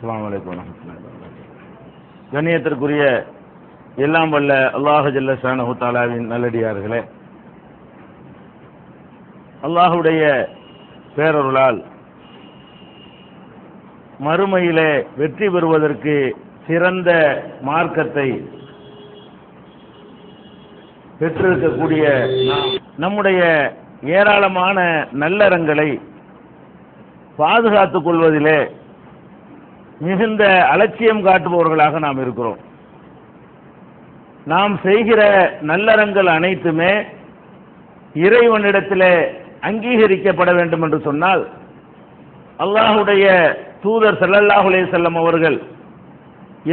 அஸ்லாம் வலைக்கம் கண்ணியத்திற்குரிய எல்லாம் வல்ல அல்லாஹ் ஜல்ல ஷானஹு தாலாவின் நல்லடியார்களே. அல்லாஹுடைய பேரருளால் மறுமையிலே வெற்றி பெறுவதற்கு சிறந்த மார்க்கத்தை பெற்றிருக்கக்கூடிய நம்முடைய ஏராளமான நல்லறங்களை பாதுகாத்துக் கொள்வதிலே மிகுந்த அலட்சியம் காட்டுபவர்களாக நாம் இருக்கிறோம். நாம் செய்கிற நல்லறங்கள் அனைத்துமே இறைவனிடத்தில் அங்கீகரிக்கப்பட வேண்டும் என்று சொன்னால் அல்லாஹுடைய தூதர் செல்லல்லாஹுலே செல்லம் அவர்கள்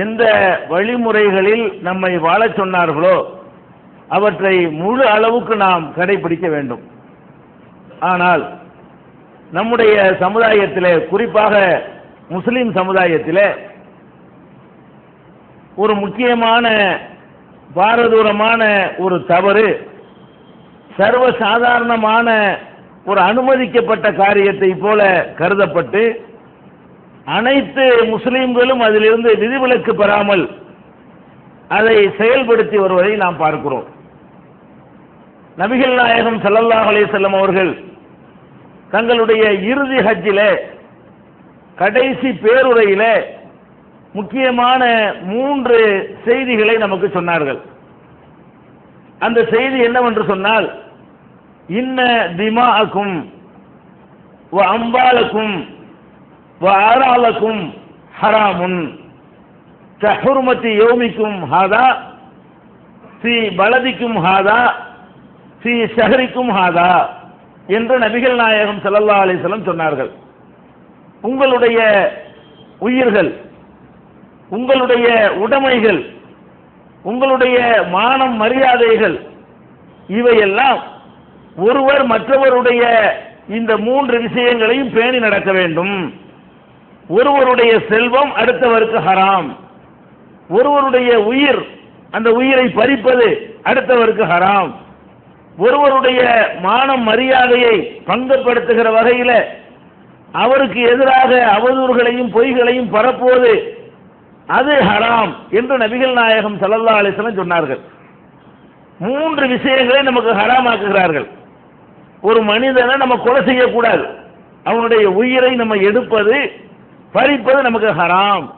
எந்த வழிமுறைகளில் நம்மை வாழச் சொன்னார்களோ அவற்றை முழு அளவுக்கு நாம் கடைபிடிக்க வேண்டும். ஆனால் நம்முடைய சமுதாயத்திலே குறிப்பாக முஸ்லிம் சமுதாயத்தில் ஒரு முக்கியமான பாரதூரமான ஒரு தவறு சர்வ சாதாரணமான ஒரு அனுமதிக்கப்பட்ட காரியத்தை போல கருதப்பட்டு அனைத்து முஸ்லீம்களும் அதிலிருந்து விதிவிலக்கு பெறாமல் அதை செயல்படுத்தி வருவதை நாம் பார்க்கிறோம். நபிகள் நாயகம் சல்லல்லாஹ் அலைஹி அவர்கள் தங்களுடைய இறுதி ஹஜ்ஜிலே கடைசி பேருரையில முக்கியமான மூன்று செய்திகளை நமக்கு சொன்னார்கள். அந்த செய்தி என்னவென்று சொன்னால் இன்ன திமாக்கும் வ அம்பாலக்கும் ஆராலக்கும் ஹராமுன். கஹுர்மத்தி யோமிக்கும் ஹாதா ஸ்ரீ பலதிக்கும் ஹாதா ஸ்ரீ ஷஹரிக்கும் ஹாதா என்று நபிகள் நாயகம் ஸல்லல்லாஹு அலிஸ்லம் சொன்னார்கள். உங்களுடைய உயிர்கள் உங்களுடைய உடைமைகள் உங்களுடைய மானம் மரியாதைகள் இவையெல்லாம் ஒருவர் மற்றவருடைய இந்த மூன்று விஷயங்களையும் பேணி நடக்க வேண்டும். ஒருவருடைய செல்வம் அடுத்தவருக்கு ஹராம். ஒருவருடைய உயிர் அந்த உயிரை பறிப்பது அடுத்தவருக்கு ஹராம். ஒருவருடைய மானம் மரியாதையை பங்குப்படுத்துகிற வகையில் அவருக்கு எதிராக அவதூறுகளையும் பொய்களையும் பரப்புவது அது ஹராம் என்று நபிகள் நாயகம் ஸல்லல்லாஹு அலிஸ்லம் சொன்னார்கள். மூன்று விஷயங்களை நமக்கு ஹராமாக்குகிறார்கள். ஒரு மனிதனை நம்ம கொலை செய்யக்கூடாது. அவனுடைய உயிரை நம்ம எடுப்பது பறிப்பது நமக்கு ஹராம்.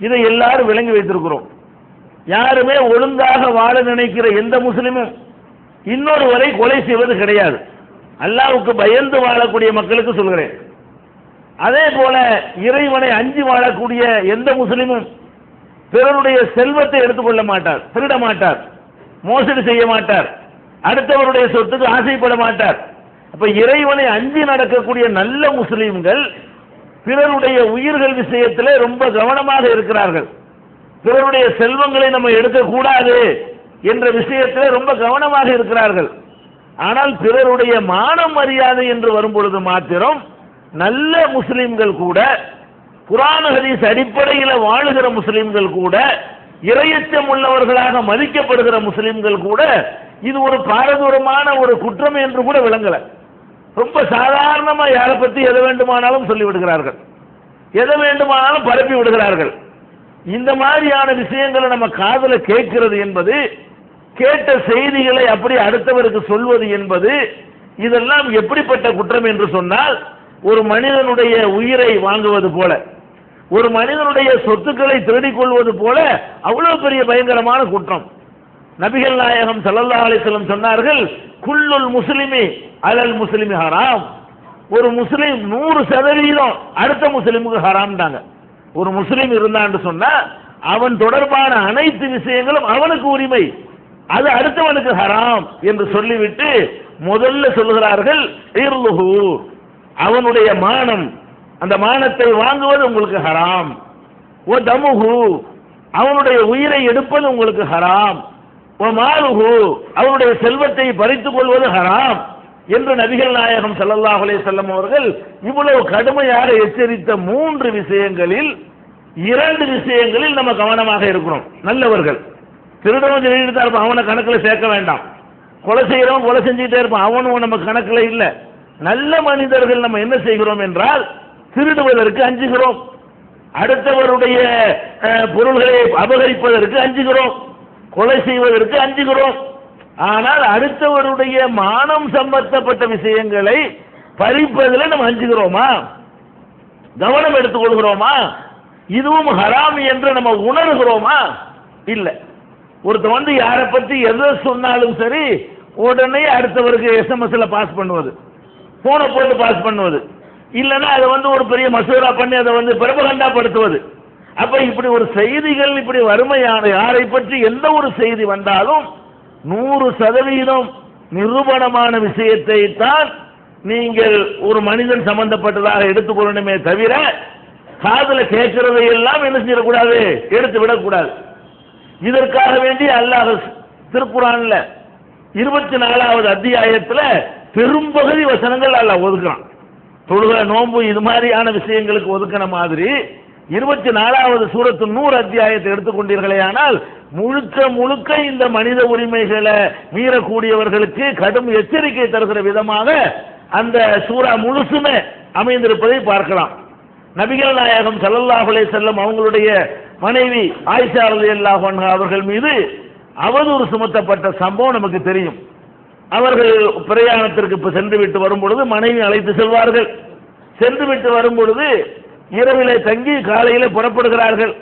இதை எல்லாரும் விளங்கி வைத்திருக்கிறோம். யாருமே ஒழுங்காக வாழ நினைக்கிற எந்த முஸ்லிமும் இன்னொரு வரை கொலை செய்வது கிடையாது. அல்லாவுக்கு பயந்து வாழக்கூடிய மக்களுக்கு சொல்கிறேன். அதே போல இறைவனை அஞ்சி வாழக்கூடிய எந்த முஸ்லிமும் பிறருடைய செல்வத்தை எடுத்துக்கொள்ள மாட்டார் திருட மாட்டார் மோசடி செய்ய மாட்டார் அடுத்தவருடைய சொத்துக்கு ஆசைப்பட மாட்டார். அப்ப இறைவனை அஞ்சி நடக்கக்கூடிய நல்ல முஸ்லீம்கள் பிறருடைய உயிர்கள் விஷயத்தில் ரொம்ப கவனமாக இருக்கிறார்கள். பிறருடைய செல்வங்களை நம்ம எடுக்கக்கூடாது என்ற விஷயத்தில் ரொம்ப கவனமாக இருக்கிறார்கள். ஆனால் பிறருடைய மானம் மரியாதை என்று வரும் பொழுது மாத்திரம் நல்ல முஸ்லீம்கள் கூட குரான் ஹதீஸ் அடிப்படையில் வாழுகிற முஸ்லீம்கள் கூட இரையச்சம் உள்ளவர்களாக மதிக்கப்படுகிற முஸ்லீம்கள் கூட இது ஒரு பாரதூரமான ஒரு குற்றம் என்று கூட விளங்கல. ரொம்ப சாதாரணமாக யாரை பற்றி எதை வேண்டுமானாலும் சொல்லி விடுகிறார்கள். எதை வேண்டுமானாலும் பரப்பி விடுகிறார்கள். இந்த மாதிரியான விஷயங்களை நம்ம காதல கேட்கிறது என்பது கேட்ட செய்திகளை அப்படி அடுத்தவருக்கு சொல்வது என்பது இதெல்லாம் எப்படிப்பட்ட குற்றம் என்று சொன்னால் ஒரு மனிதனுடைய உயிரை வாங்குவது போல ஒரு மனிதனுடைய சொத்துக்களை திருடிக் கொள்வது போல அவ்வளவு பெரிய பயங்கரமான குற்றம். நபிகள் நாயகம் சல்லல்லா அலைஹி சொன்னார்கள் குல்லுல் முஸ்லிமி அலல் முஸ்லிமி ஹராம். ஒரு முஸ்லிம் நூறு சதவீதம் அடுத்த முஸ்லிமுக்கு ஹராம்டாங்க ஒரு முஸ்லிம் இருந்தான்னு சொன்னா அவன் தொடர்பான அனைத்து விஷயங்களும் அவனுக்கு உரிமை. அது அடுத்தவனுக்கு ஹராம் என்று சொல்லிவிட்டு முதல்ல சொல்லுகிறார்கள் அவனுடைய மானம் அந்த மானத்தை வாங்குவது உங்களுக்கு ஹராம். ஓ தமுகு அவனுடைய உயிரை எடுப்பது உங்களுக்கு ஹராம். ஓ மாலுகு அவனுடைய செல்வத்தை பறித்துக் கொள்வது ஹராம் என்று நபிகள் நாயகம் ஸல்லல்லாஹு அலைஹி வஸல்லம் அவர்கள் இவ்வளவு கடுமையாக எச்சரித்த மூன்று விஷயங்களில் இரண்டு விஷயங்களில் நம்ம கவனமாக இருக்கிறோம். நல்லவர்கள். திருடவன் திருடிட்டு தான் இருப்பான். அவனை கணக்கில் சேர்க்க வேண்டாம். கொலை செய்கிறவன் கொலை செஞ்சுக்கிட்டே இருப்பான். அவனும் நம்ம கணக்கில் இல்லை. நல்ல மனிதர்கள் நம்ம என்ன செய்கிறோம் என்றால் திருடுவதற்கு அஞ்சுகிறோம். அடுத்தவருடைய பொருள்களை அபகரிப்பதற்கு அஞ்சுகிறோம். கொலை செய்வதற்கு அஞ்சுகிறோம். ஆனால் அடுத்தவருடைய மானம் சம்பந்தப்பட்ட விஷயங்களை பறிப்பதில் நம்ம அஞ்சுகிறோமா? கவனம் எடுத்துக் கொள்கிறோமா? இதுவும் ஹராம் என்று நம்ம உணர்கிறோமா? இல்ல. ஒருத்தன் வந்து யாரை பத்தி எதை சொன்னாலும் சரி உடனே அடுத்தவருக்கு எஸ்எம்எஸ்ல பாஸ் பண்ணுவது. போனை போட்டு பாஸ் பண்ணுவது. இல்லைன்னா அதை வந்து ஒரு பெரிய மசூரா பண்ணி அதை வந்து பிரபகண்டாப்படுத்துவது. அப்போ இப்படி ஒரு செய்திகள் இப்படி வறுமையான யாரை பற்றி எந்த ஒரு செய்தி வந்தாலும் நூறு சதவீதம் நிரூபணமான விஷயத்தை தான் நீங்கள் ஒரு மனிதன் சம்பந்தப்பட்டதாக எடுத்துக்கொள்ளணுமே தவிர காதல கேட்கிறதை எல்லாம் என்ன செய்யக்கூடாது? எடுத்து விடக்கூடாது. இதற்காக வேண்டி அல்லாஹ் திருக்குறான்ல இருபத்தி நாலாவது அத்தியாயத்தில் பெரும்பகுதி வசனங்கள் அல்ல ஒதுக்கணும் தொழுக நோன்பு இது மாதிரியான விஷயங்களுக்கு ஒதுக்கின மாதிரி இருபத்தி நாலாவது சூரத்து நூறு அத்தியாயத்தை எடுத்துக்கொண்டீர்களே ஆனால் முழுக்க முழுக்க இந்த மனித உரிமைகளை மீறக்கூடியவர்களுக்கு கடும் எச்சரிக்கை தருகிற விதமாக அந்த சூரா முழுசுமே அமைந்திருப்பதை பார்க்கலாம். நபிகள் நாயகம் சல்லல்லாஹுலே செல்லும் அவங்களுடைய மனைவி ஆயிஷா ரலியல்லாஹு அன்ஹா அவர்கள் மீது அவதூறு சுமத்தப்பட்ட சம்பவம் நமக்கு தெரியும். அவர்கள் பிரயாணத்திற்கு இப்போ சென்று விட்டு வரும் பொழுது மனைவி அழைத்து செல்வார்கள். சென்று விட்டு வரும் பொழுது இரவிலே தங்கி காலையில புறப்படுகிறார்கள்.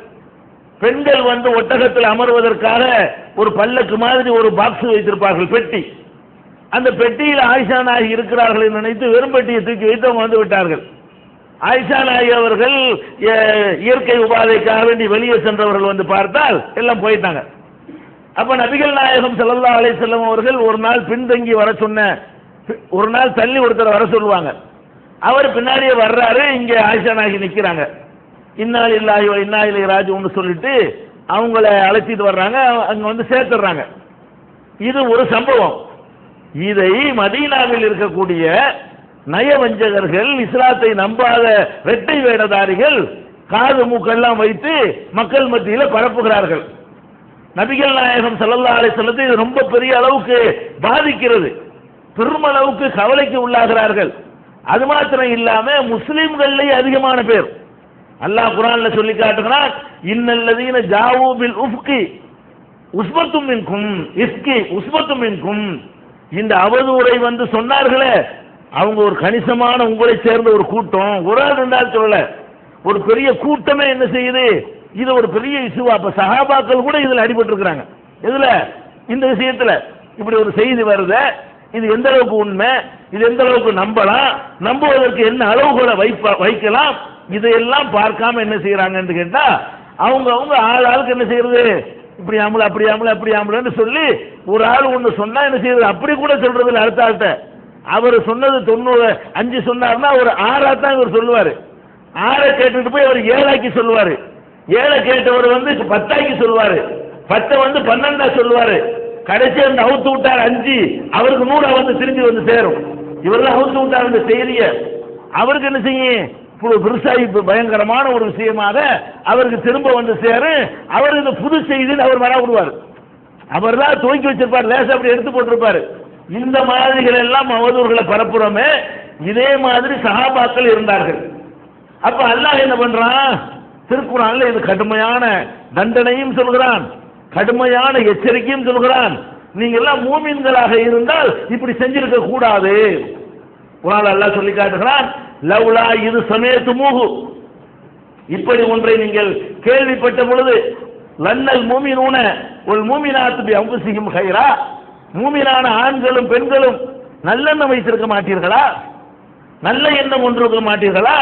பெண்கள் வந்து ஒட்டகத்தில் அமர்வதற்காக ஒரு பல்லக்கு மாதிரி ஒரு பாக்ஸ் வைத்திருப்பார்கள் பெட்டி. அந்த பெட்டியில் ஆயிஷா நாயகி இருக்கிறார்கள் என்று நினைத்து வெறும் பெட்டியை தூக்கி வைத்து அவங்க வந்து விட்டார்கள். ஆயிஷா நாயகி அவர்கள் இயற்கை உபாதைக்காக வேண்டி வெளியே சென்றவர்கள் வந்து பார்த்தால் எல்லாம் போயிட்டாங்க. அப்ப நபிகள் நாயகம் செல்லல்லா அலை செல்லம் அவர்கள் ஒரு நாள் பின்தங்கி வர சொன்ன ஒரு நாள் தள்ளி ஒருத்தர் வர சொல்லுவாங்க. அவர் பின்னாடியே வர்றாரு இங்க ஆயிஷா நாயகி நிக்கிறாங்க. இன்னால் இல்லாஹி இன்னா இலை ராஜுன்னு சொல்லிட்டு அவங்கள அழைச்சிட்டு வர்றாங்க அங்க வந்து சேர்த்துடுறாங்க இது ஒரு சம்பவம். இதை மதீனாவில் இருக்கக்கூடிய நயவஞ்சகர்கள் இஸ்லாத்தை நம்பாத வெட்டை வேடதாரிகள் காது மூக்கெல்லாம் வைத்து மக்கள் மத்தியில் பரப்புகிறார்கள். நபிகள் நாயகம் ஸல்லல்லாஹு அலைஹி வஸல்லத்தை இது ரொம்ப பெரிய அளவுக்கு பாதிக்கிறது. பெருமளவுக்கு கவலைக்கு உள்ளாகிறார்கள். அது மாத்திரம் இல்லாம முஸ்லிம்கள்லயே அதிகமான பேர். அல்லாஹ் குரான்ல சொல்லி காட்டுகிறான் இன்னல்லதீன ஜாவு பில் உஃப்கி உஸ்பத்தும் மின்கும் இஸ்கி உஸ்பத்தும் மின்கும். இந்த அவதூறை வந்து சொன்னார்களே அவங்க ஒரு கணிசமான உங்களை சேர்ந்த ஒரு கூட்டம். ஒரு ஆள் ரெண்டாள் சொல்லல. ஒரு பெரிய கூட்டமே என்ன செய்யுது? இது ஒரு பெரிய இசுவா அப்ப சஹாபாக்கள் கூட இதுல அடிபட்டு இருக்கிறாங்க இதுல இந்த விஷயத்துல. இப்படி ஒரு செய்தி வருது. இது எந்த அளவுக்கு உண்மை? இது எந்த அளவுக்கு நம்பலாம்? நம்புவதற்கு என்ன அளவுகளை வைப்ப வைக்கலாம்? இதையெல்லாம் பார்க்காம என்ன செய்யறாங்கன்னு கேட்டா அவங்க அவங்க ஆள் ஆளுக்கு என்ன செய்யறது இப்படி ஆம்பளை அப்படி ஆம்பளை அப்படி ஆம்பளைன்னு சொல்லி ஒரு ஆள் ஒன்று சொன்னா என்ன செய்யறது அப்படி கூட சொல்றது இல்லை அடுத்த ஆள்கிட்ட. அவர் சொன்னது தொண்ணூறு அஞ்சு சொன்னார்னா ஒரு ஆறா தான் இவர் சொல்லுவாரு. ஆறை கேட்டுட்டு போய் அவர் ஏழாக்கி சொல்லுவாரு. ஏழை கேட்டவர் வந்து பத்தாக்கி சொல்லுவாரு. பத்தை வந்து பன்னெண்டா சொல்லுவாரு. கடைசி அந்த அவுத்து விட்டார் அஞ்சு அவருக்கு நூறா வந்து திரும்பி வந்து சேரும். இவரெல்லாம் அவுத்து விட்டார் அந்த செய்திய. அவருக்கு என்ன செய்யும்? இப்போ பெருசா இப்போ பயங்கரமான ஒரு விஷயமாக அவருக்கு திரும்ப வந்து சேரும் அவர் இந்த புது செய்தின்னு அவர் வர விடுவார். அவர் தான் துவக்கி வச்சிருப்பார். லேசா அப்படி எடுத்து போட்டிருப்பாரு. இந்த மாதிரிகள் எல்லாம் அவதூறுகளை பரப்புறோமே. இதே மாதிரி சகாபாக்கள் இருந்தார்கள். அப்ப அல்லாஹ் என்ன பண்றான்? திருக்குறான்ல இது கடுமையான தண்டனையும் சொல்கிறான். கடுமையான எச்சரிக்கையும் சொல்கிறான். நீங்க எல்லாம் மூமின்களாக இருந்தால் இப்படி செஞ்சிருக்க கூடாது. குரான் அல்லாஹ் சொல்லி காட்டுகிறான் லவ்லா இது சமயத்து மூகு இப்படி ஒன்றை நீங்கள் கேள்விப்பட்ட பொழுது லன்னல் மூமினூன ஒரு மூமினாத்து பி அம்புசிகும் ஹைரா. மூமினான ஆண்களும் பெண்களும் நல்லெண்ணம் வைத்திருக்க மாட்டீர்களா? நல்ல எண்ணம் ஒன்றிருக்க மாட்டீர்களா?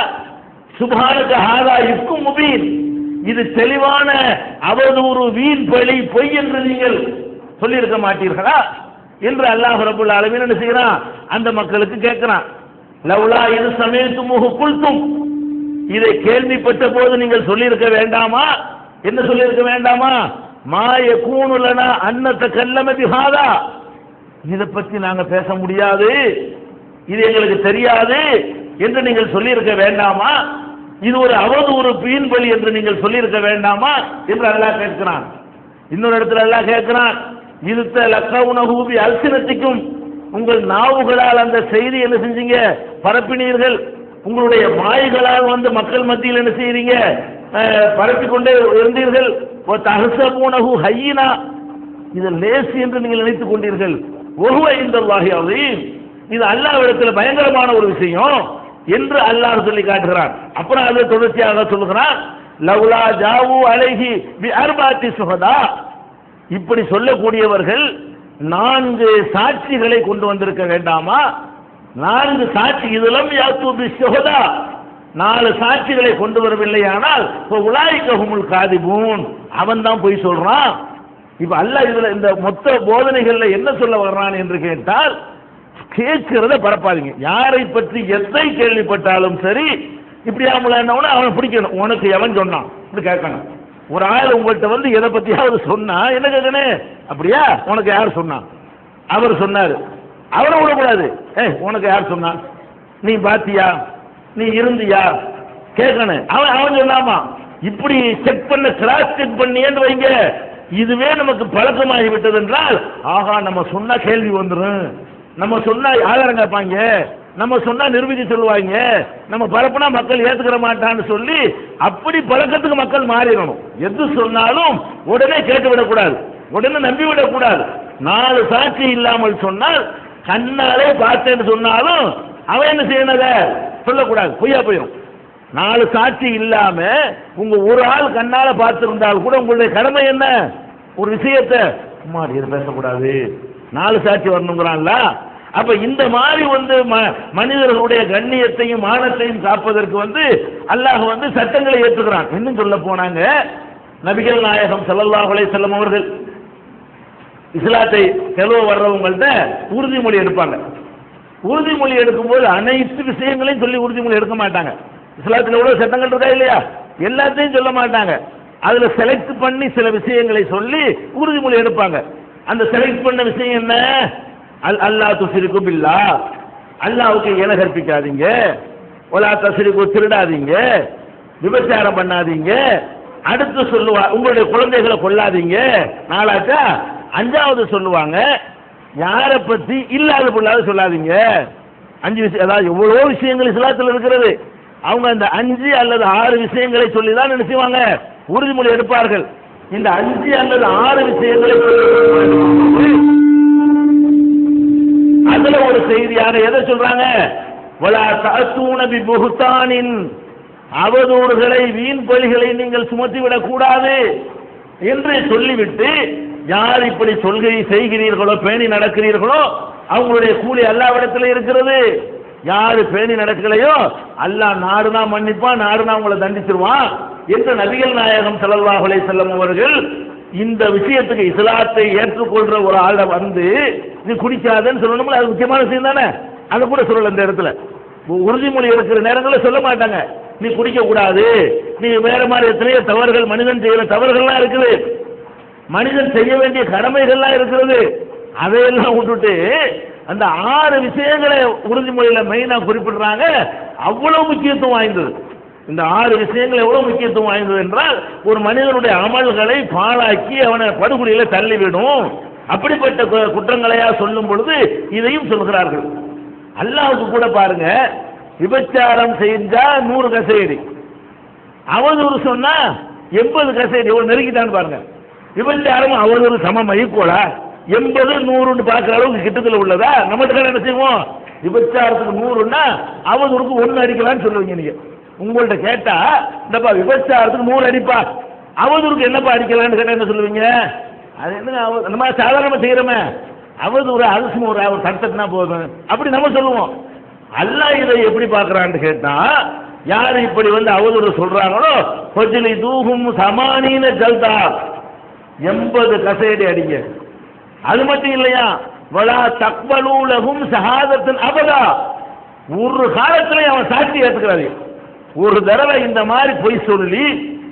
சுபானகாதா ஹாதா முபீன். இது தெளிவான அவதூறு வீண் பழி பொய் என்று நீங்கள் சொல்லியிருக்க மாட்டீர்களா? என்று அல்லாஹ் ரபுல் அளவில் என்ன செய்யறான் அந்த மக்களுக்கு கேட்கிறான். லவ்லா இது சமயத்து முகு குல்தும். இதை கேள்விப்பட்ட போது நீங்கள் சொல்லியிருக்க வேண்டாமா? என்ன சொல்லியிருக்க வேண்டாமா? மாய கூணுலனா அன்னத்தை கல்லமதி பிஹாதா இதை பற்றி நாங்கள் பேச முடியாது. இது எங்களுக்கு தெரியாது. என்று நீங்கள் சொல்லியிருக்க வேண்டாமா? இது ஒரு அவது ஒரு வீண் பலி என்று நீங்கள் சொல்லியிருக்க வேண்டாமா? என்று அல்லாஹ் கேட்கிறான். இன்னொரு இடத்துல அல்லாஹ் கேட்கிறான் இருத்த லக்கவுனகூபி அல்சினத்திக்கும் உங்கள் நாவுகளால் அந்த செய்தி என்ன செஞ்சீங்க? பரப்பினீர்கள். உங்களுடைய வாய்களால் வந்து மக்கள் மத்தியில் என்ன செய்றீங்க? பரப்பி கொண்டே இருந்தீர்கள். தகசபூனகு ஹையினா. இது லேசி என்று நீங்கள் நினைத்துக் கொண்டீர்கள். ஒருவ இந்த அதையும் இது அல்லாவிடத்தில் பயங்கரமான ஒரு விஷயம். என்று அல்லாஹ் சொல்லி காட்டுகிறான். அப்புறம் அதை தொடர்ச்சியாக சொல்லுகிறான் லவ்லா ஜாவு அழகி அர்பாத்தி சுகதா. இப்படி சொல்லக்கூடியவர்கள் நான்கு சாட்சிகளை கொண்டு வந்திருக்க வேண்டாமா? நான்கு சாட்சி இதிலும் யாத்து சுகதா. நாலு சாட்சிகளை கொண்டு வரவில்லையானால் உலாய்கஹுமுல் காதிபூன். அவன் தான் போய் சொல்றான். இப்போ அல்ல இதுல இந்த மொத்த போதனைகள்ல என்ன சொல்ல வர்றான் என்று கேட்டால் கேட்கிறத பரப்பாதீங்க. யாரை பற்றி எதை கேள்விப்பட்டாலும் சரி இப்படி ஆமலான அவனை பிடிக்கணும். உனக்கு எவன் சொன்னான்? இப்படி கேட்கணும். ஒரு ஆள் உங்கள்கிட்ட வந்து எதை பத்தியாவது சொன்னா என்ன கேட்கணும் அப்படியா? உனக்கு யார் சொன்னான் அவர் சொன்னார். அவரை விடக்கூடாது. ஏ உனக்கு யார் சொன்னான் நீ பாத்தியா? நீ இருந்தியா? கேட்கணும் அவன் அவன் சொல்லாமா இப்படி செக் பண்ண கிராஸ் செக் பண்ணியேன்னு வைங்க. இதுவே நமக்கு பழக்கமாகி விட்டது என்றால் ஆஹா நம்ம சொன்னா கேள்வி வந்துடும் நம்ம சொன்னா ஆதாரம் கேட்பாங்க நம்ம சொன்னா நிரூபிக்க சொல்லுவாங்க. நம்ம பரப்புனா மக்கள் ஏத்துக்கிற மாட்டான்னு சொல்லி அப்படி பழக்கத்துக்கு மக்கள் மாறிடணும். எது சொன்னாலும் உடனே கேட்டு விடக்கூடாது. உடனே நம்பி விடக்கூடாது. நாலு சாட்சி இல்லாமல் சொன்னால் கண்ணாலே பார்த்தேன்னு சொன்னாலும் அவன் என்ன செய்யணத சொல்லக்கூடாது. பொய்யா போயிடும் நாலு சாட்சி இல்லாம உங்க ஒரு ஆள் கண்ணால பார்த்திருந்தால் கூட உங்களுடைய கடமை என்ன? ஒரு விஷயத்தை சும்மா இது பேசக்கூடாது. நாலு சாட்சி வரணுங்கிறான்ல? அப்ப இந்த மாதிரி வந்து ம- மனிதர்களுடைய கண்ணியத்தையும் மானத்தையும் காப்பதற்கு வந்து அல்லாஹ் வந்து சட்டங்களை ஏற்றுக்கிறான். இன்னும் சொல்ல போனாங்க? நபிகள் நாயகம் ஸல்லல்லாஹு அலைஹி அவர்கள் இஸ்லாத்தை செலவு வர்றவங்கள்ட்ட உறுதிமொழி எடுப்பாங்க. உறுதிமொழி எடுக்கும்போது அனைத்து விஷயங்களையும் சொல்லி உறுதிமொழி எடுக்க மாட்டாங்க. இஸ்லாத்தில் எவ்வளவு சட்டங்கள் இருக்கா இல்லையா? எல்லாத்தையும் சொல்ல மாட்டாங்க. அதுல செலக்ட் பண்ணி சில விஷயங்களை சொல்லி உறுதிமொழி எடுப்பாங்க. அந்த செலக்ட் பண்ண விஷயம் என்ன? அல் அல்லா துசிரிக்கு பில்லா. அல்லாவுக்கு இணை கற்பிக்காதீங்க. ஒலா தசிரிக்கு திருடாதீங்க. விபச்சாரம் பண்ணாதீங்க. அடுத்து சொல்லுவா உங்களுடைய குழந்தைகளை கொல்லாதீங்க. நாளாச்சா? அஞ்சாவது சொல்லுவாங்க யாரை பத்தி இல்லாத பொல்லாத சொல்லாதீங்க. அஞ்சு விஷயம் அதாவது எவ்வளோ விஷயங்கள் இஸ்லாத்தில் இருக்கிறது. அவங்க அந்த அஞ்சு அல்லது ஆறு விஷயங்களை சொல்லி தான் நினைச்சுவாங்க உறுதிமொழி எடுப்பார்கள். இந்த அஞ்சு அல்லது ஆறு விஷயங்களை அதுல ஒரு செய்தியான எதை சொல்றாங்க? வலா அவதூறுகளை வீண் பலிகளை நீங்கள் சுமத்திவிடக் கூடாது என்று சொல்லிவிட்டு யார் இப்படி சொல்கை செய்கிறீர்களோ பேணி நடக்கிறீர்களோ அவங்களுடைய கூலி அல்லாவிடத்தில் இருக்கிறது. யாரு பேணி நடக்கலையோ அல்லா நாடுனா மன்னிப்பான் நாடுனா உங்களை தண்டிச்சிருவான். என்று நபிகள் நாயகம் ஸல்லல்லாஹு அலைஹி அவர்கள் இந்த விஷயத்துக்கு இஸ்லாத்தை ஏற்றுக்கொள்ற ஒரு ஆளை வந்து நீ குடிக்காதன்னு சொல்லணும்ல அது முக்கியமான விஷயம் தானே? அதை கூட சொல்லல இந்த இடத்துல. உறுதிமொழி இருக்கிற நேரங்களில் சொல்ல மாட்டாங்க. நீ குடிக்க கூடாது நீ வேற மாதிரி எத்தனையோ தவறுகள் மனிதன் செய்யற தவறுகள்லாம் இருக்குது. மனிதன் செய்ய வேண்டிய கடமைகள்லாம் இருக்கிறது. அதையெல்லாம் விட்டுட்டு அந்த ஆறு விஷயங்களை உறுதிமொழியில மெயினா குறிப்பிடுறாங்க. அவ்வளவு முக்கியத்துவம் வாய்ந்தது. இந்த ஆறு விஷயங்கள் எவ்வளவு முக்கியத்துவம் வாய்ந்தது என்றால் ஒரு மனிதனுடைய அமல்களை பாழாக்கி அவனை படுகொலியில தள்ளிவிடும். அப்படிப்பட்ட கு- குற்றங்களையா சொல்லும் பொழுது இதையும் சொல்கிறார்கள். அல்லாவுக்கு கூட பாருங்க விபச்சாரம் செஞ்சா நூறு கசேரி அவதூறு சொன்னா எண்பது கசேரி ஒரு நெருக்கிட்டான்னு பாருங்க. விபச்சாரம் அவதூறு சமம் ஈக்குவலா எண்பது நூறுன்னு பார்க்குற அளவுக்கு கிட்டத்தில் உள்ளதா? நம்மகிட்ட என்ன செய்வோம்? விபச்சாரத்துக்கு நூறுன்னா அவதூறுக்கு ஒன்று அடிக்கலாம்னு சொல்லுவீங்க நீங்க. உங்கள்கிட்ட கேட்டா இந்தப்பா விபச்சாரத்துக்கு நூறு அடிப்பா. அவதூறுக்கு என்னப்பா அடிக்கலாம்னு கேட்டா என்ன சொல்லுவீங்க? அது என்ன அவ- நம்ம சாதாரணமாக செய்கிறோமே அவதூறு அலசும் ஒரு அவர் தடுத்தனா போதும். அப்படி நம்ம சொல்லுவோம். அல்லாஹ் இதை எப்படி பார்க்கறான்னு கேட்டா யார் இப்படி வந்து அவதூறு சொல்றாங்களோ கொஞ்சலி தூகும் சமானீன ஜல்தா. எண்பது கசையடி அடிங்க. அது மட்டும் இல்லையா? வலா தக்வலூலகும் சகாதத்தின் அபதா. ஒரு காலத்திலையும் அவன் சாட்சி ஏற்றுக்கிறாரு ஒரு தடவை இந்த மாதிரி பொய் சொல்லி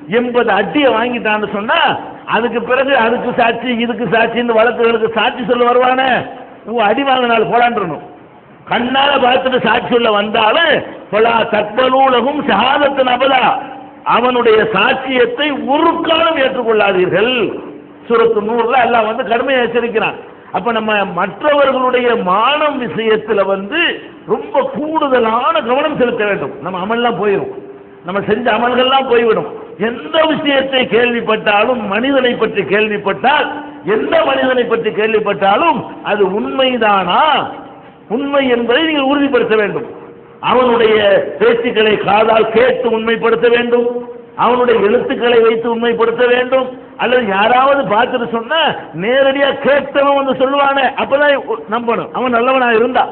எண்பது அட்டியை வாங்கிட்டான்னு சொன்னா அதுக்கு பிறகு அதுக்கு சாட்சி இதுக்கு சாட்சி இந்த வழக்குகளுக்கு சாட்சி சொல்ல வருவானே? உன் அடி வாங்கினால் போலான்றணும். கண்ணால பார்த்துட்டு சாட்சி சொல்ல வந்தாலும் பலா தற்பலூலகும் சகாதத்து அபதா. அவனுடைய சாட்சியத்தை ஒரு காலம் ஏற்றுக்கொள்ளாதீர்கள். சுரத்து நூறுல எல்லாம் வந்து கடுமையை எச்சரிக்கிறான். அப்ப நம்ம மற்றவர்களுடைய மானம் விஷயத்துல வந்து ரொம்ப கூடுதலான கவனம் செலுத்த வேண்டும். நம்ம அமல்லாம் போயிடும் நம்ம செஞ்ச அமல்கள்லாம் போய்விடும். எந்த விஷயத்தை கேள்விப்பட்டாலும் மனிதனை பற்றி கேள்விப்பட்டால் எந்த மனிதனை பற்றி கேள்விப்பட்டாலும் அது உண்மைதானா? உண்மை என்பதை நீங்கள் உறுதிப்படுத்த வேண்டும். அவனுடைய பேச்சுக்களை காதால் கேட்டு உண்மைப்படுத்த வேண்டும். அவனுடைய எழுத்துக்களை வைத்து உண்மைப்படுத்த வேண்டும். அல்லது யாராவது பார்த்துட்டு சொன்னா நேரடியா கேட்டவன் வந்து சொல்லுவானே அப்பதான் நம்பணும். அவன் நல்லவனா இருந்தா.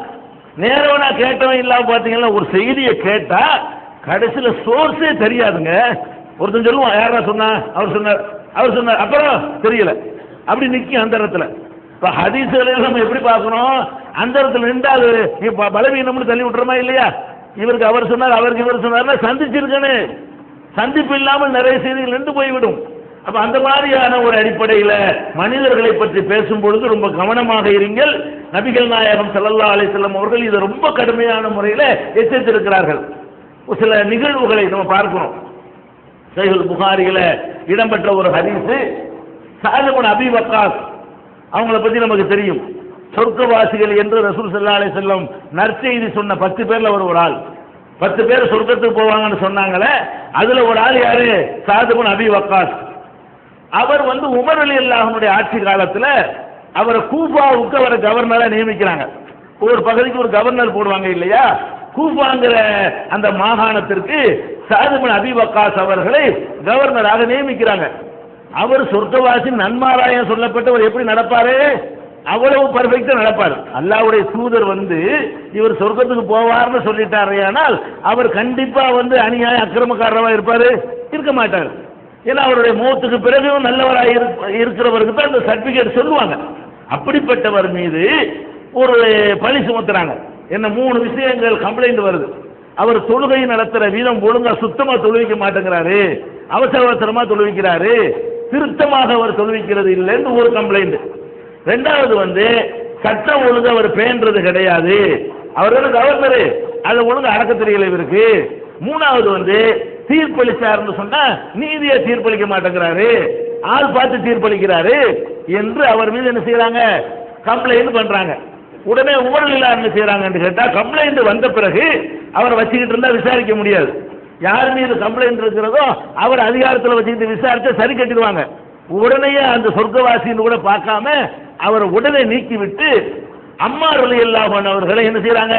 நேரவனா கேட்டவன் இல்லாம பாத்தீங்கன்னா ஒரு செய்தியை கேட்டா கடைசியில சோர்ஸே தெரியாதுங்க. ஒருத்தன் சொல்லுவான் யாரா சொன்னா? அவர் சொன்னார். அவர் சொன்னார். அப்புறம் தெரியல. அப்படி நிக்கும் அந்த இடத்துல. இப்ப ஹதீசுகளை நம்ம எப்படி பார்க்கணும்? அந்த இடத்துல நின்றா அது பலவீனம்னு தள்ளி விட்டுறோமா இல்லையா? இவருக்கு அவர் சொன்னார் அவருக்கு இவர் சொன்னார்னா சந்திச்சிருக்கேன்னு சந்திப்பு இல்லாமல் நிறைய செய்திகள் நின்று போய்விடும். அப்ப அந்த மாதிரியான ஒரு அடிப்படையில் மனிதர்களை பற்றி பேசும் பொழுது ரொம்ப கவனமாக இருங்கள். நபிகள் நாயகம் சல்லல்லா அலிசல்லம் அவர்கள் இதை ரொம்ப கடுமையான முறையில் எச்சரித்திருக்கிறார்கள். ஒரு சில நிகழ்வுகளை நம்ம பார்க்கிறோம். சைகுல் புகாரியில இடம்பெற்ற ஒரு ஹரிசு சாலிமுன் அபி வக்காஸ். அவங்கள பத்தி நமக்கு தெரியும். சொர்க்கவாசிகள் என்று ரசூல் சல்லா அலைஹி நற்செய்தி சொன்ன பத்து பேர்ல ஒரு ஒரு ஆள் பத்து பேர் சொர்க்கத்துக்கு போவாங்கன்னு சொன்னாங்களே அதுல ஒரு ஆள் யாரு? சாதுபுன் அபி வக்காஸ். அவர் வந்து உமர் அலி அல்லாஹனுடைய ஆட்சி காலத்துல அவரை கூஃபாவுக்கு அவரை கவர்னரா நியமிக்கிறாங்க. ஒரு பகுதிக்கு ஒரு கவர்னர் போடுவாங்க இல்லையா? கூஃபாங்கிற அந்த மாகாணத்திற்கு சாதுபுன் அபி வக்காஸ் அவர்களை கவர்னராக நியமிக்கிறாங்க. அவர் சொர்க்கவாசி நன்மாராயம் சொல்லப்பட்டவர் எப்படி நடப்பாரு? அவ்வளவு பர்ஃபெக்டா நடப்பார். அல்லாவுடைய தூதர் வந்து இவர் சொர்க்கத்துக்கு போவார்னு சொல்லிட்டாரே ஆனால் அவர் கண்டிப்பா வந்து அநியாய அக்கிரமக்காரரா இருப்பாரு? இருக்க மாட்டார். ஏன்னா அவருடைய முகத்துக்கு பிறகு நல்லவராக இருக்கிறவருக்கு தான் அந்த சர்டிபிகேட் சொல்லுவாங்க. அப்படிப்பட்டவர் மீது ஒரு பழி சுமத்துறாங்க. என்ன மூணு விஷயங்கள் கம்ப்ளைண்ட் வருது. அவர் தொழுகை நடத்துற வீதம் ஒழுங்கா சுத்தமா தொழுவிக்க மாட்டேங்கிறாரு. அவசர அவசரமா தொழுவிக்கிறாரு. திருத்தமாக அவர் தொழுவிக்கிறது இல்லைன்னு ஒரு கம்ப்ளைண்ட் ரெண்டாவது வந்து சட்டம் ஒழுங்கு அவர் பேன்றது கிடையாது. அவர் வந்து கவர்னரு. அதை ஒழுங்கு அடக்க தெரியல இவருக்கு. மூணாவது வந்து தீர்ப்பளிச்சார்னு சொன்னா நீதியை தீர்ப்பளிக்க மாட்டேங்கிறாரு. ஆள் பார்த்து தீர்ப்பளிக்கிறாரு என்று அவர் மீது என்ன செய்யறாங்க கம்ப்ளைண்ட் பண்றாங்க. உடனே ஊழல் என்ன செய்யறாங்கன்னு கேட்டா கம்ப்ளைண்ட் வந்த பிறகு அவரை வச்சுக்கிட்டு இருந்தா விசாரிக்க முடியாது. யார் மீது கம்ப்ளைண்ட் இருக்கிறதோ அவர் அதிகாரத்தில் வச்சுக்கிட்டு விசாரிச்சா சரி கட்டிடுவாங்க. உடனே அந்த சொர்க்கவாசின்னு கூட பார்க்காம அவரை உடனே நீக்கிவிட்டு அம்மார் அலி அல்லாஹன் அவர்களை என்ன செய்யறாங்க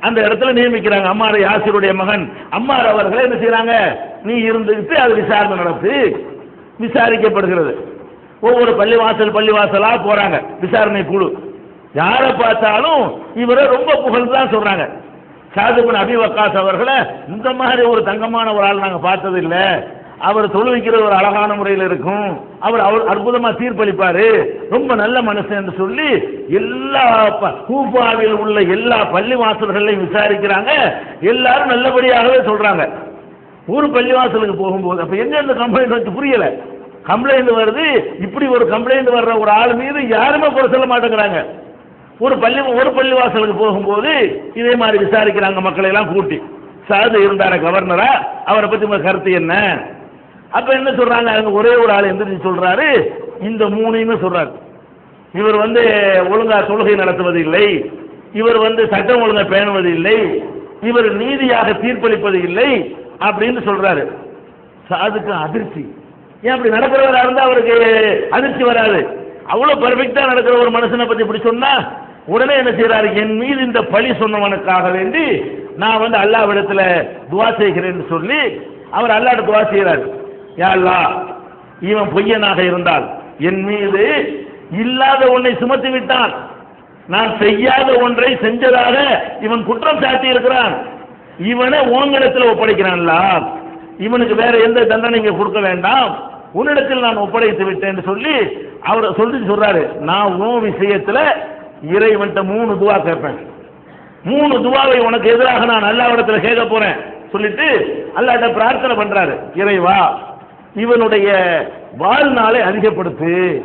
அந்த இடத்துல நியமிக்கிறாங்க. அம்மார் யாசிருடைய மகன். அம்மார் அவர்களை என்ன செய்யறாங்க நீ இருந்துகிட்டு அது விசாரணை நடத்து விசாரிக்கப்படுகிறது. ஒவ்வொரு பள்ளிவாசல் பள்ளிவாசலாக போறாங்க. விசாரணை குழு. யாரை பார்த்தாலும் இவரை ரொம்ப புகழ்ந்து தான் சொல்றாங்க. சாதுபன் அபி வக்காஸ் அவர்களை இந்த மாதிரி ஒரு தங்கமான ஒரு ஆள் நாங்கள் பார்த்தது இல்லை அவர் தொழுவிக்கிற ஒரு அழகான முறையில் இருக்கும். அவர் அவர் அற்புதமாக தீர்ப்பளிப்பாரு ரொம்ப நல்ல மனுஷன் என்று சொல்லி எல்லா ப- கூப்பாவில் உள்ள எல்லா பள்ளி வாசல்களையும் விசாரிக்கிறாங்க. எல்லாரும் நல்லபடியாகவே சொல்றாங்க. ஒரு பள்ளிவாசலுக்கு போகும்போது அப்ப எங்க இந்த கம்ப்ளைண்ட் வந்து புரியல. கம்ப்ளைண்ட் வருது இப்படி ஒரு கம்ப்ளைண்ட் வர்ற ஒரு ஆள் மீது யாருமே குறை சொல்ல மாட்டேங்கிறாங்க. ஒரு பள்ளி ஒரு பள்ளிவாசலுக்கு போகும்போது இதே மாதிரி விசாரிக்கிறாங்க மக்களை எல்லாம் கூட்டி. சாது இருந்தார கவர்னரா அவரை பத்தி உங்க கருத்து என்ன? அப்ப என்ன சொல்றாங்க? அவங்க ஒரே ஒரு ஆள் எந்திரிச்சு சொல்றாரு. இந்த மூணையுமே சொல்றாரு. இவர் வந்து ஒழுங்கா தொழுகை நடத்துவது இல்லை இவர் வந்து சட்டம் ஒழுங்கா பேணுவது இல்லை இவர் நீதியாக தீர்ப்பளிப்பது இல்லை அப்படின்னு சொல்றாரு. சாதுக்கு அதிர்ச்சி. ஏன் அப்படி நடக்கிறவராக இருந்தால் அவருக்கு அதிர்ச்சி வராது. அவ்வளோ பர்ஃபெக்டாக நடக்கிற ஒரு மனுஷனை பற்றி இப்படி சொன்னால் உடனே என்ன செய்கிறாரு என் மீது இந்த பழி சொன்னவனுக்காக வேண்டி நான் வந்து அல்லாவிடத்தில் துவா செய்கிறேன்னு சொல்லி அவர் அல்லாட்ட துவா செய்கிறாரு யா இவன் பொய்யனாக இருந்தால் என் மீது இல்லாத ஒன்றை சுமத்தி விட்டான். நான் செய்யாத ஒன்றை செஞ்சதாக இவன் குற்றம் சாட்டி இருக்கிறான் இவனை ஓங்கிடத்தில் ஒப்படைக்கிறான்ல இவனுக்கு வேற எந்த தண்டனையும் கொடுக்க வேண்டாம். உன்னிடத்தில் நான் ஒப்படைத்து விட்டேன் சொல்லி அவர் சொல்லி சொல்றாரு. நான் உன் விஷயத்துல இறைவன்ட்ட மூணு துவா கேட்பேன். மூணு துவாவை உனக்கு எதிராக நான் அல்லாவிடத்துல கேட்க போறேன். சொல்லிட்டு அல்லாட்ட பிரார்த்தனை பண்றாரு. இறைவா இவனுடைய வாழ்நாளை அதிகப்படுத்து.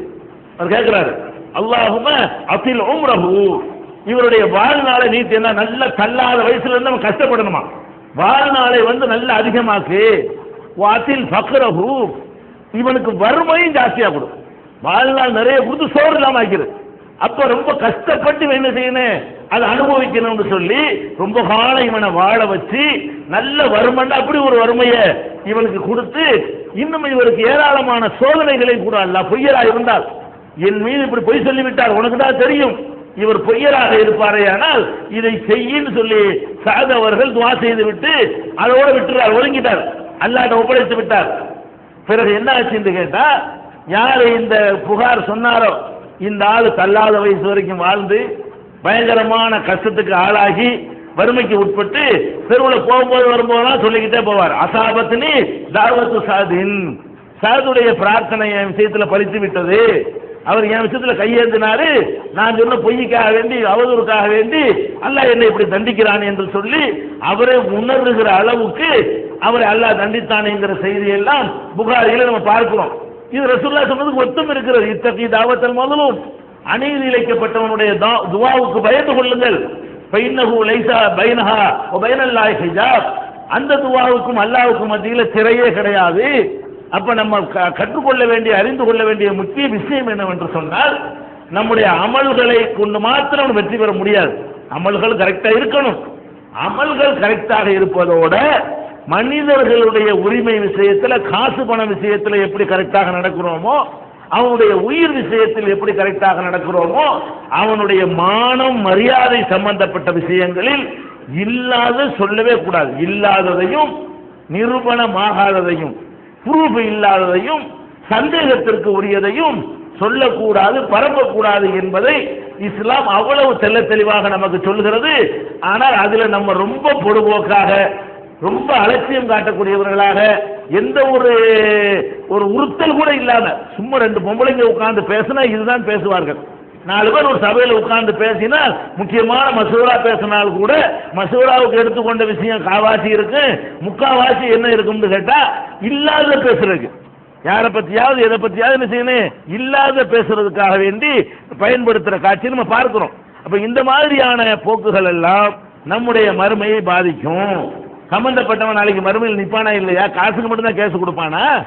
அவர் கேட்கிறாரு அல்லாஹும அசில் உம்ரஹு. இவருடைய வாழ்நாளை நீட்டி என்ன நல்ல தள்ளாத வயசுல இருந்து அவன் கஷ்டப்படணுமா? வாழ்நாளை வந்து நல்ல அதிகமாக்கு. வாத்தில் பக்ரஹு இவனுக்கு வறுமையும் ஜாஸ்தியாக கொடு வாழ்நாள் நிறைய கொடுத்து சோறு இல்லாம ஆக்கிரு. அப்ப ரொம்ப கஷ்டப்பட்டு என்ன செய்யணும்? அதை அனுபவிக்கணும்னு சொல்லி ரொம்ப காலம் இவனை வாழ வச்சு நல்ல வறுமன் அப்படி ஒரு வறுமையை இவனுக்கு கொடுத்து இன்னும் இவருக்கு ஏராளமான சோதனைகளை கூட அல்ல பொய்யரா இருந்தால் என் மீது இப்படி பொய் சொல்லிவிட்டார் உனக்கு தான் தெரியும். இவர் பொய்யராக இருப்பாரே ஆனால் இதை செய்யின்னு சொல்லி சாத அவர்கள் துவா செய்து விட்டு அதோட விட்டுறார் ஒதுங்கிட்டார். அல்லாட்ட ஒப்படைத்து விட்டார். பிறகு என்ன ஆச்சுன்னு கேட்டா யார் இந்த புகார் சொன்னாரோ இந்த ஆள் தள்ளாத வயசு வரைக்கும் வாழ்ந்து பயங்கரமான கஷ்டத்துக்கு ஆளாகி வறுமைக்கு உட்பட்டு தெருவில் போகும்போது வரும்போதெல்லாம் சொல்லிக்கிட்டே போவார். அசாபத்தினி தாவத்து சாதின். சாதுடைய பிரார்த்தனை என் விஷயத்தில் பறித்து விட்டது. அவர் என் விஷயத்துல கையேந்தினாரு. நான் சொன்ன பொய்யுக்காக வேண்டி அவதூறுக்காக வேண்டி அல்லாஹ் என்னை இப்படி தண்டிக்கிறான் என்று சொல்லி அவரை உணர்வுகிற அளவுக்கு அவரை அல்லாஹ் தண்டித்தானேங்கிற செய்தியெல்லாம் புகாரியில் நம்ம பார்க்கிறோம். இது ரசூல்லா சொன்னதுக்கு ஒத்தம் இருக்கிறது. இத்தகைய தாவத்தல் முதலும் அநீதி இழைக்கப்பட்டவனுடைய தா- துவாவுக்கு பயந்து கொள்ளுங்கள். பைனஹு லைசா பைனஹா வ பைனல்லாஹி ஹிஜாப். அந்த துவாவுக்கும் அல்லாவுக்கும் மத்தியில் திரையே கிடையாது. அப்ப நம்ம க- கற்றுக்கொள்ள வேண்டிய அறிந்து கொள்ள வேண்டிய முக்கிய விஷயம் என்னவென்று சொன்னால் நம்முடைய அமல்களை கொண்டு மாத்திரம் வெற்றி பெற முடியாது. அமல்கள் கரெக்டா இருக்கணும். அமல்கள் கரெக்டாக இருப்பதோட மனிதர்களுடைய உரிமை விஷயத்தில் காசு பண விஷயத்தில் எப்படி கரெக்டாக நடக்கிறோமோ அவனுடைய உயிர் விஷயத்தில் எப்படி கரெக்டாக நடக்கிறோமோ அவனுடைய மானம் மரியாதை சம்பந்தப்பட்ட விஷயங்களில் இல்லாத சொல்லவே கூடாது. இல்லாததையும் நிரூபணமாகாததையும் ப்ரூஃப் இல்லாததையும் சந்தேகத்திற்கு உரியதையும் சொல்லக்கூடாது பரப்பக்கூடாது என்பதை இஸ்லாம் அவ்வளவு தெல்ல தெளிவாக நமக்கு சொல்கிறது ஆனால் அதுல நம்ம ரொம்ப பொதுபோக்காக ரொம்ப அலட்சியம் காட்டக்கூடியவர்களாக எந்த ஒரு ஒரு உறுத்தல் கூட இல்லாம சும்மா ரெண்டு பொம்பளைங்க உட்கார்ந்து பேசினா இதுதான் பேசுவார்கள். நாலு பேர் ஒரு சபையில் உட்கார்ந்து பேசினால் முக்கியமான மசூரா பேசினால் கூட மசூராவுக்கு எடுத்துக்கொண்ட விஷயம் காவாசி இருக்கு முக்காவாசி என்ன இருக்கும்னு கேட்டா இல்லாத பேசுறதுக்கு. யாரை பத்தியாவது எதை பத்தியாவது என்ன செய்யணும்? இல்லாத பேசுறதுக்காக வேண்டி பயன்படுத்துற காட்சி நம்ம பார்க்கிறோம். அப்ப இந்த மாதிரியான போக்குகள் எல்லாம் நம்முடைய மறுமையை பாதிக்கும். சம்பந்தப்பட்டவன் நாளைக்கு மறுமையில் நிப்பானா இல்லையா? காசுக்கு மட்டும்தான் கேஸ் கொடுப்பானா?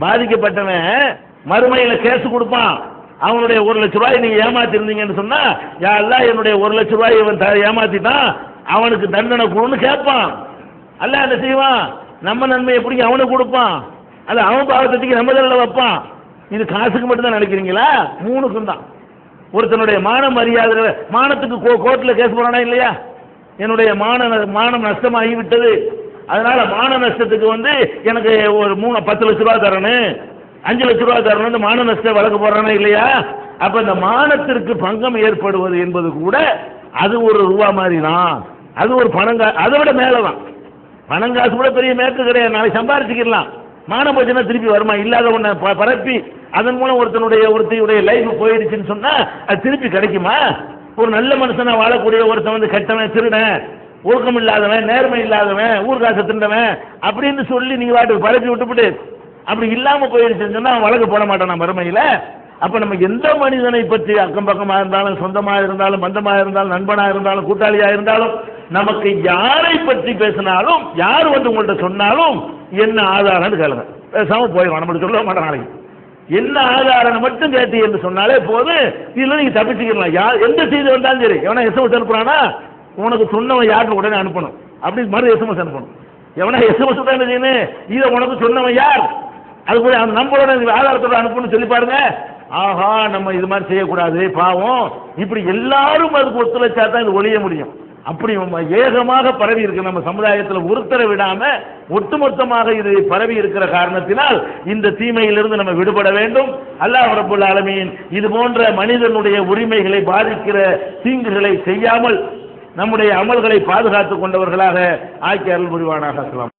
பாதிக்கப்பட்டவன் மறுமையில கேஸ் கொடுப்பான். அவனுடைய ஒரு லட்ச ரூபாய் நீங்க ஏமாத்திருந்தீங்கன்னு சொன்னா யாரெல்லாம் என்னுடைய ஒரு லட்ச ரூபாய் இவன் த- ஏமாத்திட்டான். அவனுக்கு தண்டனை கொடுன்னு கேட்பான். அல்ல அதை செய்வான்? நம்ம நன்மை எப்படி அவனுக்கு கொடுப்பான். அல்ல அவன் பாவத்தத்துக்கு நம்ம தலையில் வைப்பான். இது காசுக்கு மட்டும்தான் நினைக்கிறீங்களா? மூணுக்கும் தான். ஒருத்தனுடைய மான மரியாதை மானத்துக்கு கோ கோர்ட்டில் கேஸ் போறானா இல்லையா? என்னுடைய மான மானம் நஷ்டமாகி விட்டது அதனால மான நஷ்டத்துக்கு வந்து எனக்கு ஒரு மூணு பத்து லட்ச ரூபா தரணும். அஞ்சு லட்ச ரூபா தரணும் மான நஷ்ட வழக்கு போடுறானே இல்லையா? அப்ப இந்த மானத்திற்கு பங்கம் ஏற்படுவது என்பது கூட அது ஒரு ரூபா மாதிரி தான் அது ஒரு பணங்கா அதை விட மேலே தான் பணங்காசு கூட பெரிய மேற்கு கிடையாது. நாளைக்கு சம்பாரிச்சுக்கிடலாம். மானம் போச்சுன்னா திருப்பி வருமா? இல்லாத ஒன்றை ப- பரப்பி அதன் மூலம் ஒருத்தனுடைய ஒருத்தையுடைய லைஃப் போயிடுச்சுன்னு சொன்னா அது திருப்பி கிடைக்குமா? ஒரு நல்ல மனுஷனா வாழக்கூடிய ஒருத்தன் வந்து கெட்டவன் திருடன் ஒழுக்கம் இல்லாதவன் நேர்மை இல்லாதவன் ஊர்காசை திண்டவன் அப்படின்னு சொல்லி நீங்க வாட்டுக்கு பரப்பி விட்டுவிட்டு அப்படி இல்லாம போயிடுச்சுன்னு சொன்னா அவன் வழக்கு போட மாட்டான் மறுமையில அப்ப நம்ம எந்த மனிதனை பற்றி அக்கம் பக்கமா இருந்தாலும் சொந்தமா இருந்தாலும் பந்தமா இருந்தாலும் நண்பனா இருந்தாலும் கூட்டாளியா இருந்தாலும் நமக்கு யாரை பற்றி பேசினாலும் யார் வந்து உங்கள்கிட்ட சொன்னாலும் என்ன ஆதாரம்னு கேளுங்க. பேசாம போயிடும் நம்மளுக்கு சொல்ல மாட்டோம் நாளைக்கு. என்ன ஆதாரம் மட்டும் கேட்டு என்று சொன்னாலே போதும். இதுல நீங்க தப்பிச்சுக்கலாம் யார் எந்த செய்தி வந்தாலும் சரி. எவனா எஸ்எம்எஸ் அனுப்புறானா? உனக்கு சொன்னவன் யாருக்கு உடனே அனுப்பணும். அப்படி மறு எஸ்எம்எஸ் அனுப்பணும். எவனா எஸ்எம்எஸ் தான் செய்யணும் இதை உனக்கு சொன்னவன் யார்? அது போய் அந்த நம்பரோட ஆதாரத்தோட அனுப்பணும்னு சொல்லி பாருங்க. ஆஹா நம்ம இது மாதிரி செய்யக்கூடாது பாவம். இப்படி எல்லாரும் அதுக்கு ஒத்துழைச்சா தான் இது ஒழிய முடியும். அப்படி ஏகமாக பரவி இருக்கு நம்ம சமுதாயத்தில் ஒருத்தரை விடாம ஒட்டுமொத்தமாக இது பரவி இருக்கிற காரணத்தினால் இந்த தீமையிலிருந்து நம்ம விடுபட வேண்டும். அல்லாஹ் ரபுல் ஆலமீன் இது போன்ற மனிதனுடைய உரிமைகளை பாதிக்கிற தீங்குகளை செய்யாமல் நம்முடைய அமல்களை பாதுகாத்துக் கொண்டவர்களாக ஆக்கி அருள் புரிவானாக.